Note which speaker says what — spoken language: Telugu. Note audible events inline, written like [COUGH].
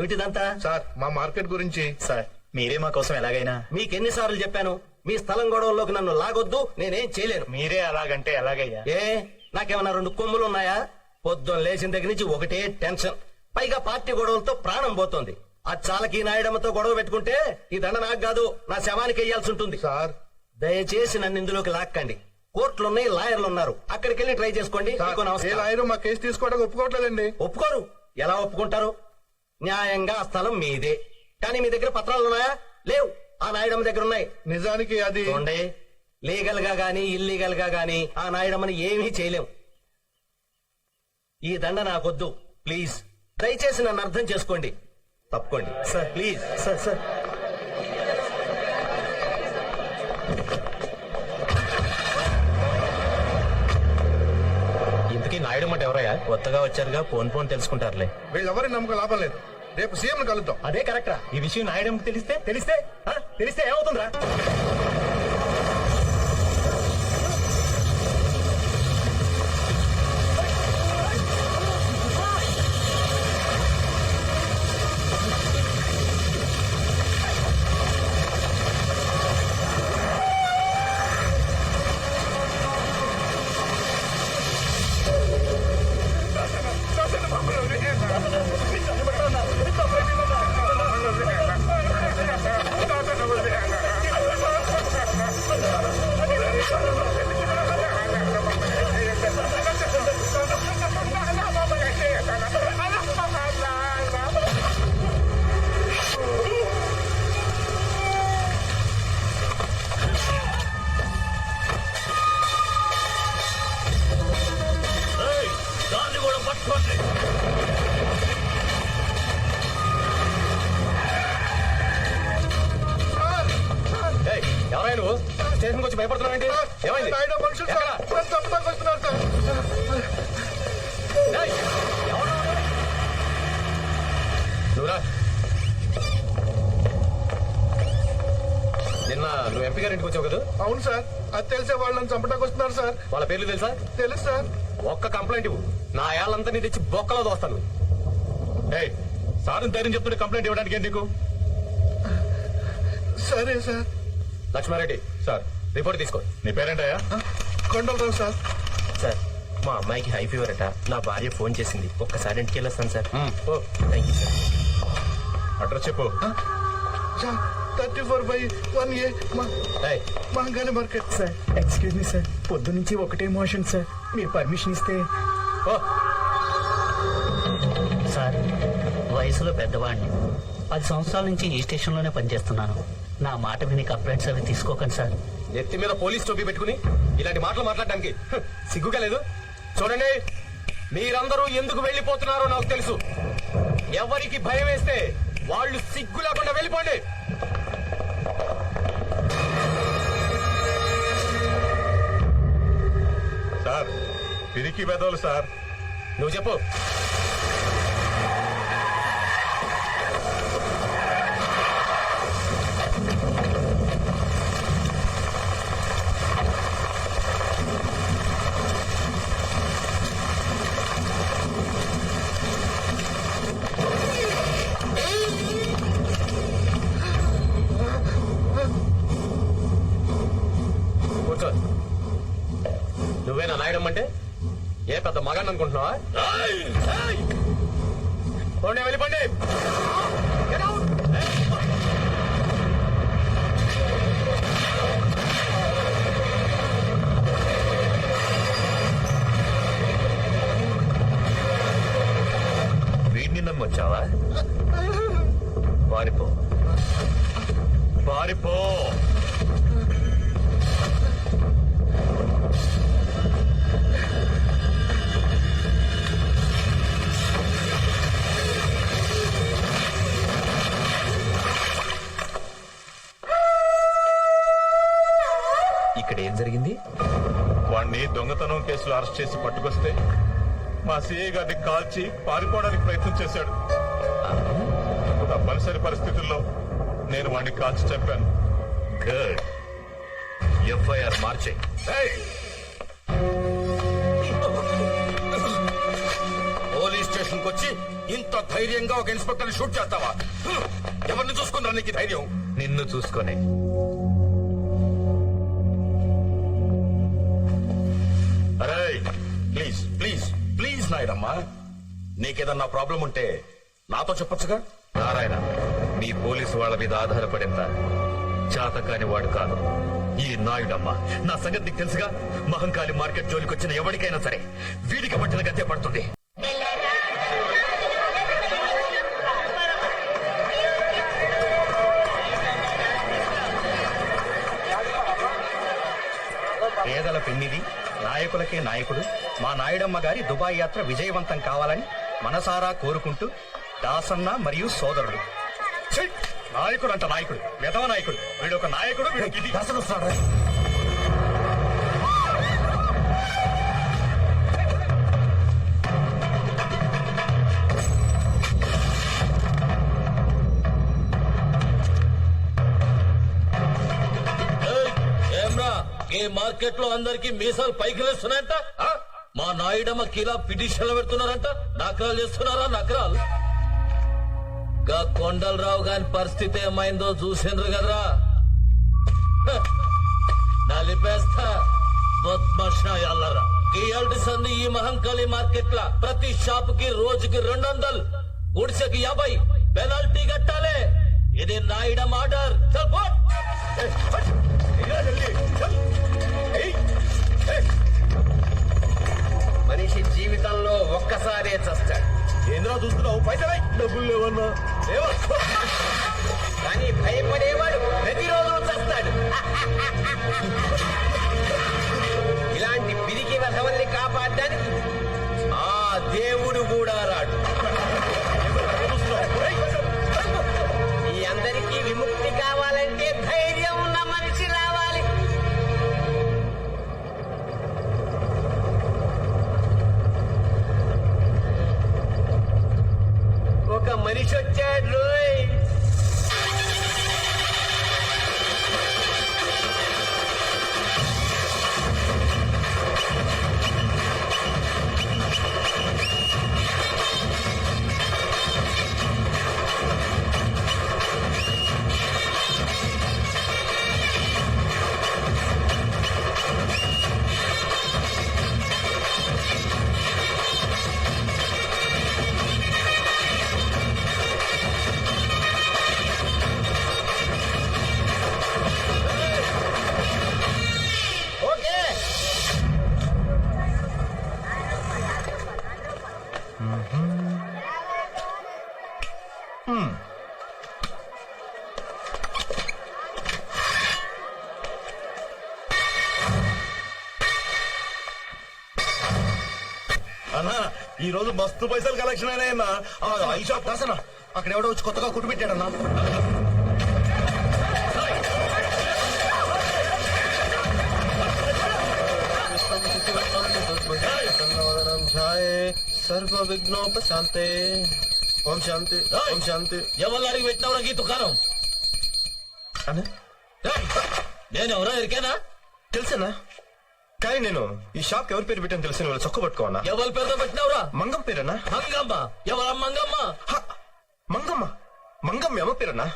Speaker 1: ఏమిటిదంతా?
Speaker 2: సార్ మా మార్కెట్ గురించి.
Speaker 3: సార్ మీరే మా కోసం ఎలాగైనా.
Speaker 1: మీకెన్నిసార్లు చెప్పాను మీ స్థలం గొడవల్లోకి నన్ను లాగొద్దు నేనేం చేయలేను.
Speaker 3: మీరే అలాగంటే ఎలాగయ్యా?
Speaker 1: ఏ నాకేమన్నా రెండు కొమ్ములు ఉన్నాయా పొద్దున్న లేచిన దగ్గర నుంచి ఒకటే టెన్షన్. పైగా పార్టీ గొడవలతో ప్రాణం పోతోంది. ఆ చాలకి నాయడమ్మతో గొడవ పెట్టుకుంటే ఈ దండ నాకు కాదు నా శవానికి వేయాల్సి ఉంటుంది.
Speaker 2: సార్.
Speaker 1: దయచేసి నన్ను ఇందులోకి లాక్కండి. కోర్టులు ఉన్నాయి లాయర్లు ఉన్నారు అక్కడికి వెళ్ళి ట్రై చేసుకోండి
Speaker 2: ఏ. లాయరు మా కేసు తీసుకోవడానికి ఒప్పుకోవట్లేదండి.
Speaker 1: ఒప్పుకోరు. ఎలా ఒప్పుకుంటారు? న్యాయంగా ఆ స్థలం మీదే. కానీ మీ దగ్గర పత్రాలు ఉన్నాయా? లేవు. ఆ నాయుడమ్మ దగ్గర ఉన్నాయి.
Speaker 2: నిజానికి అది
Speaker 1: చూడండి. లీగల్గా గాని ఇల్లీగల్గా గాని ఆ నాయుడమ్మని ఏమీ చేయలేం ఈ దండ నాకొద్దు. ప్లీజ్. దయచేసి నన్ను అర్థం చేసుకోండి. తప్పుకోండి. Sir. Please. Sir sir.
Speaker 3: Naidu మాట ఎవరయ్యా? కొత్తగా వచ్చారుగా ఫోన్ ఫోన్ తెలుసుకుంటారులే.
Speaker 2: వీళ్ళెవరి నమ్మకం లాభం లేదు. రేపు సీఎం కలుద్దాం.
Speaker 3: అదే కరెక్టరా. ఈ విషయం నాయుడు తెలిస్తే తెలిస్తే ఆ? తెలిస్తే ఏమవుతుందిరా? ఏమైంది?
Speaker 2: నాయుడు మనుషులు సార్? నన్ను చంపడానికి వస్తున్నారు సార్.
Speaker 3: ఎవరు? నువ్వురా నిన్న నువ్వు ఎంపీ గారి ఇంటికి వచ్చావు కదా?
Speaker 2: అవును సార్. అది తెలిసే వాళ్ళు నన్ను చంపడానికి వస్తున్నారు సార్.
Speaker 3: వాళ్ళ పేర్లు తెలుసా?
Speaker 2: తెలుసు సార్.
Speaker 3: ఒక్క కంప్లైంట్ ఇవ్వు. నా ఏళ్ళంతా నీ తెచ్చి బొక్కలో దోస్తాను.
Speaker 4: ఏయ్ సార్ ధైర్యం చెప్తుంటే కంప్లైంట్ ఇవ్వడానికి నీకు?
Speaker 2: సరే సార్.
Speaker 3: లక్ష్మారెడ్డి
Speaker 4: సార్.
Speaker 3: రిపోర్ట్ తీసుకో.
Speaker 4: నీ పేరేంటయ్యా?
Speaker 2: కొండలరావు సార్.
Speaker 5: సార్ మా అమ్మాయికి హై ఫీవర్ అట. నా భార్య ఫోన్ చేసింది. ఒక్కసారి ఇంటికి వెళ్ళొస్తాను sir.
Speaker 3: Oh
Speaker 5: thank you sir.
Speaker 4: Address చెప్పు.
Speaker 2: Thirty four by one A Mahankali market
Speaker 6: sir. Excuse me sir. పొద్దు నుంచి ఒకటే మోషన్ సార్. మీరు పర్మిషన్ ఇస్తే
Speaker 3: ఓ.
Speaker 5: సార్ వయసులో పెద్దవాడిని. పది సంవత్సరాల నుంచి ఈ స్టేషన్లోనే పనిచేస్తున్నాను. నా మాట విని కంప్లైంట్స్ అవి తీసుకోకండి సార్.
Speaker 3: నెత్తి మీద పోలీస్ టోపీ పెట్టుకుని ఇలాంటి మాటలు మాట్లాడడానికి. సిగ్గుగా లేదు. చూడండి మీరందరూ ఎందుకు వెళ్ళిపోతున్నారో నాకు తెలుసు. ఎవరికి భయం వేస్తే వాళ్ళు సిగ్గు లేకుండా వెళ్ళిపోండి.
Speaker 4: సార్ పిరికి వెదవులు సార్.
Speaker 3: నువ్వు చెప్పు. నువ్వేనా నాయడం అంటే? ఏ పెద్ద మగాన్ని అనుకుంటున్నావా? పోండి వెళ్ళిపోండి!
Speaker 4: వీడిని నమ్మొచ్చావా? [LAUGHS] పారిపో. పారిపో. దొంగతనం కేసులో అరెస్ట్ చేసి పట్టుకొస్తే మా సిఐ గారిని కాల్చి పారిపోవడానికి ప్రయత్నం చేశాడు. తప్పనిసరి పరిస్థితుల్లో నేను వాణ్ణి కాల్చి చంపాను.
Speaker 5: గుడ్ ఎఫ్ఐఆర్ మార్చే.
Speaker 1: పోలీస్ స్టేషన్ వచ్చి
Speaker 7: ఇంత ధైర్యంగా ఒక ఇన్స్పెక్టర్ షూట్ చేస్తావా. ఎవరిని చూసుకున్నా నీకు ధైర్యం?
Speaker 4: నిన్ను చూసుకొని.
Speaker 7: నాయుడమ్మా నీకేదన్నా ప్రాబ్లం ఉంటే నాతో చెప్పొచ్చుగా?
Speaker 4: నారాయణ మీ పోలీసు వాళ్ళ మీద ఆధారపడింత చాతకాని వాడు కాదు. ఈ నాయుడమ్మా నా సంగతి నీకు తెలుసుగా? మహంకాళి మార్కెట్ జోలికి వచ్చిన ఎవరికైనా సరే వీడికి పట్టిన గతే పడుతుంది.
Speaker 8: నాయకులకే నాయకుడు. మా నాయుడమ్మ గారి దుబాయ్ యాత్ర విజయవంతం కావాలని మనసారా కోరుకుంటూ దాసన్న మరియు సోదరుడు.
Speaker 4: నాయకుడు అంట నాయకుడు. విధవ నాయకుడు. వీడు ఒక నాయకుడు వీడికి ఇది
Speaker 9: ఏమ్రా మార్కెట్లో అందరికి మీసాలు పైకి లేస్తున్నాయంట? మా నాయుడమ్మ కిలా పిటిషన్లు పెడుతున్నారంట? నకరాలు చేస్తున్నారా? నకరాలు? గా కొండలరావు గాని పరిస్థితి ఏమైందో చూసిండ్రు కదరా? నలిపేస్తా బద్మాషాయాలరా ఈ సంది ఈ మహంకాళి మార్కెట్లా ప్రతి షాప్కి రోజుకి రెండు వందలు గుడిసెకి యాభై. పెనాల్టీ కట్టాలి. ఇది నాయుడమ్ ఆర్డర్.
Speaker 10: మనిషి జీవితంలో ఒక్కసారే చస్తాడు.
Speaker 7: ఏంద్రా చూస్తున్నావు? పైసలై డబ్బులు లేవన్నా? లేవా?
Speaker 10: కానీ భయపడేవాడు ప్రతిరోజు చస్తాడు. ఈ
Speaker 11: రోజు మస్తు పైసలు కలెక్షన్ ఈ షాప్ దాసనా? అక్కడ ఎవడో వచ్చి కొత్తగా కుట్టు పెట్టాడన్నా. సర్వ విఘ్నోపశాంతే ఓం శాంతి ఓం శాంతి
Speaker 9: ఎవరు అడిగి పెట్టినవరా
Speaker 11: అన్నా?
Speaker 9: ఏయ్, నేను ఎవరో ఎరికేనా?
Speaker 11: తెలుసన్నా? కానీ నేను ఈ షాప్ ఎవరి పేరు పెట్టాను తెలిసిన వాళ్ళు చొక్క పట్టుకోవాలా?
Speaker 9: ఎవరి పేరు పెట్టినావురా?
Speaker 11: మంగం పేరన్నా
Speaker 9: మంగమ్మ. ఎవరా మంగమ్మ?
Speaker 11: మంగమ్మ. మంగమ్మ ఎవరి పేరన్నా